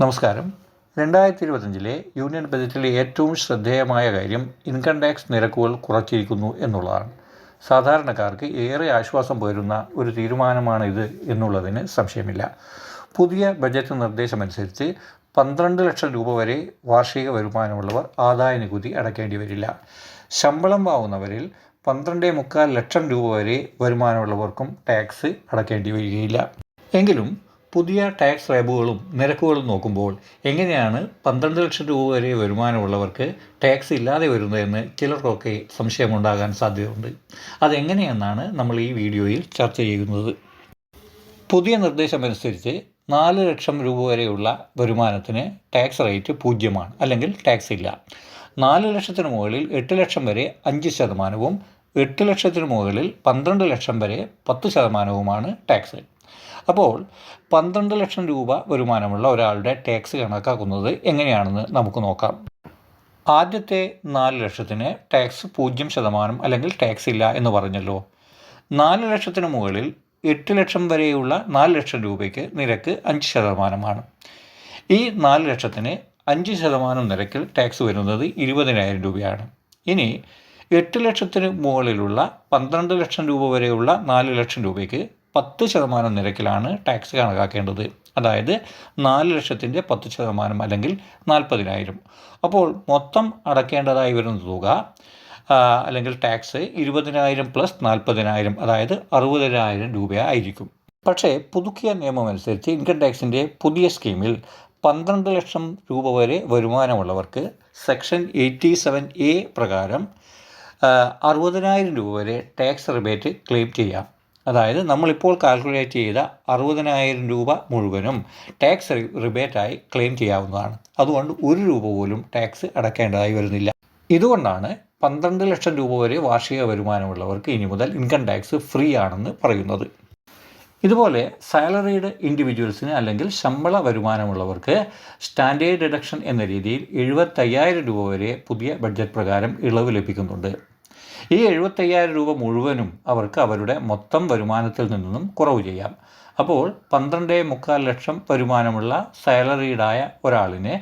നമസ്കാരം. രണ്ടായിരത്തി ഇരുപത്തഞ്ചിലെ യൂണിയൻ ബജറ്റിലെ ഏറ്റവും ശ്രദ്ധേയമായ കാര്യം ഇൻകം ടാക്സ് നിരക്കുകൾ കുറച്ചിരിക്കുന്നു എന്നുള്ളതാണ്. സാധാരണക്കാർക്ക് ഏറെ ആശ്വാസം പകരുന്ന ഒരു തീരുമാനമാണ് ഇത് എന്നുള്ളതിന് സംശയമില്ല. പുതിയ ബജറ്റ് നിർദ്ദേശമനുസരിച്ച് പന്ത്രണ്ട് ലക്ഷം രൂപ വരെ വാർഷിക വരുമാനമുള്ളവർ ആദായ നികുതി അടയ്ക്കേണ്ടി വരില്ല. ശമ്പളം വാങ്ങുന്നവരിൽ പന്ത്രണ്ടേ മുക്കാൽ ലക്ഷം രൂപ വരെ വരുമാനമുള്ളവർക്കും ടാക്സ് അടയ്ക്കേണ്ടി വരികയില്ല. എങ്കിലും പുതിയ ടാക്സ് സ്ലാബുകളും നിരക്കുകളും നോക്കുമ്പോൾ എങ്ങനെയാണ് പന്ത്രണ്ട് ലക്ഷം രൂപ വരെ വരുമാനമുള്ളവർക്ക് ടാക്സ് ഇല്ലാതെ വരുന്നതെന്ന് ചിലർക്കൊക്കെ സംശയമുണ്ടാകാൻ സാധ്യതയുണ്ട്. അതെങ്ങനെയെന്നാണ് നമ്മൾ ഈ വീഡിയോയിൽ ചർച്ച ചെയ്യുന്നത്. പുതിയ നിർദ്ദേശമനുസരിച്ച് നാല് ലക്ഷം രൂപ വരെയുള്ള വരുമാനത്തിന് ടാക്സ് റേറ്റ് പൂജ്യമാണ് അല്ലെങ്കിൽ ടാക്സ് ഇല്ല. നാല് ലക്ഷത്തിന് മുകളിൽ എട്ട് ലക്ഷം വരെ അഞ്ച് ശതമാനവും എട്ട് ലക്ഷത്തിന് മുകളിൽ പന്ത്രണ്ട് ലക്ഷം വരെ പത്ത് ശതമാനവുമാണ് ടാക്സ്. അപ്പോൾ പന്ത്രണ്ട് ലക്ഷം രൂപ വരുമാനമുള്ള ഒരാളുടെ ടാക്സ് കണക്കാക്കുന്നത് എങ്ങനെയാണെന്ന് നമുക്ക് നോക്കാം. ആദ്യത്തെ നാല് ലക്ഷത്തിന് ടാക്സ് പൂജ്യം ശതമാനം അല്ലെങ്കിൽ ടാക്സ് ഇല്ല എന്ന് പറഞ്ഞല്ലോ. നാല് ലക്ഷത്തിന് മുകളിൽ എട്ട് ലക്ഷം വരെയുള്ള നാല് ലക്ഷം രൂപയ്ക്ക് നിരക്ക് അഞ്ച് ശതമാനമാണ്. ഈ നാല് ലക്ഷത്തിന് അഞ്ച് ശതമാനം നിരക്കിൽ ടാക്സ് വരുന്നത് ഇരുപതിനായിരം രൂപയാണ്. ഇനി എട്ട് ലക്ഷത്തിന് മുകളിലുള്ള പന്ത്രണ്ട് ലക്ഷം രൂപ വരെയുള്ള നാല് ലക്ഷം രൂപയ്ക്ക് പത്ത് ശതമാനം നിരക്കിലാണ് ടാക്സ് കണക്കാക്കേണ്ടത്. അതായത് നാല് ലക്ഷത്തിന്റെ പത്ത് ശതമാനം അല്ലെങ്കിൽ നാൽപ്പതിനായിരം. അപ്പോൾ മൊത്തം അടക്കേണ്ടതായി വരുന്ന തുക അല്ലെങ്കിൽ ടാക്സ് ഇരുപതിനായിരം പ്ലസ് നാൽപ്പതിനായിരം അതായത് അറുപതിനായിരം രൂപയായിരിക്കും. പക്ഷേ പുതുക്കിയ നിയമം അനുസരിച്ച് ഇൻകം ടാക്സിന്റെ പുതിയ സ്കീമിൽ പന്ത്രണ്ട് ലക്ഷം രൂപ വരെ വരുമാനമുള്ളവർക്ക് സെക്ഷൻ എയ്റ്റി സെവൻ എ പ്രകാരം അറുപതിനായിരം രൂപ വരെ ടാക്സ് റിബേറ്റ് ക്ലെയിം ചെയ്യാം. അതായത് നമ്മളിപ്പോൾ കാൽക്കുലേറ്റ് ചെയ്ത അറുപതിനായിരം രൂപ മുഴുവനും ടാക്സ് റിബേറ്റായി ക്ലെയിം ചെയ്യാവുന്നതാണ്. അതുകൊണ്ട് ഒരു രൂപ പോലും ടാക്സ് അടക്കേണ്ടതായി വരുന്നില്ല. ഇതുകൊണ്ടാണ് പന്ത്രണ്ട് ലക്ഷം രൂപ വരെ വാർഷിക വരുമാനമുള്ളവർക്ക് ഇനി മുതൽ ഇൻകം ടാക്സ് ഫ്രീ ആണെന്ന് പറയുന്നത്. ഇതുപോലെ സാലറീഡ് ഇൻഡിവിജ്വൽസിന് അല്ലെങ്കിൽ ശമ്പള വരുമാനമുള്ളവർക്ക് സ്റ്റാൻഡേർഡ് ഡിഡക്ഷൻ എന്ന രീതിയിൽ എഴുപത്തയ്യായിരം രൂപ വരെ പുതിയ ബഡ്ജറ്റ് പ്രകാരം ഇളവ് ലഭിക്കുന്നുണ്ട്. ഈ എഴുപത്തയ്യായിരം രൂപ മുഴുവനും അവർക്ക് അവരുടെ മൊത്തം വരുമാനത്തിൽ നിന്നും കുറവ് ചെയ്യാം. അപ്പോൾ പന്ത്രണ്ട് മുക്കാൽ ലക്ഷം വരുമാനമുള്ള സാലറീഡായ ഒരാളിന്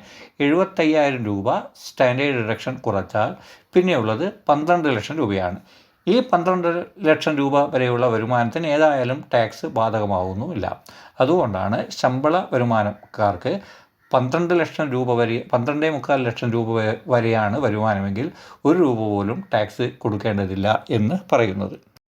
എഴുപത്തയ്യായിരം രൂപ സ്റ്റാൻഡേർഡ് ഡിഡക്ഷൻ കുറച്ചാൽ പിന്നെയുള്ളത് പന്ത്രണ്ട് ലക്ഷം രൂപയാണ്. ഈ പന്ത്രണ്ട് ലക്ഷം രൂപ വരെയുള്ള വരുമാനത്തിന് ഏതായാലും ടാക്സ് ബാധകമാവുന്നുമില്ല. അതുകൊണ്ടാണ് ശമ്പള വരുമാനക്കാർക്ക് പന്ത്രണ്ട് ലക്ഷം രൂപ വരെ പന്ത്രണ്ടേ മുക്കാൽ ലക്ഷം രൂപ വരെയാണ് വരുമാനമെങ്കിൽ ഒരു രൂപ പോലും ടാക്സ് കൊടുക്കേണ്ടതില്ല എന്ന് പറയുന്നത്.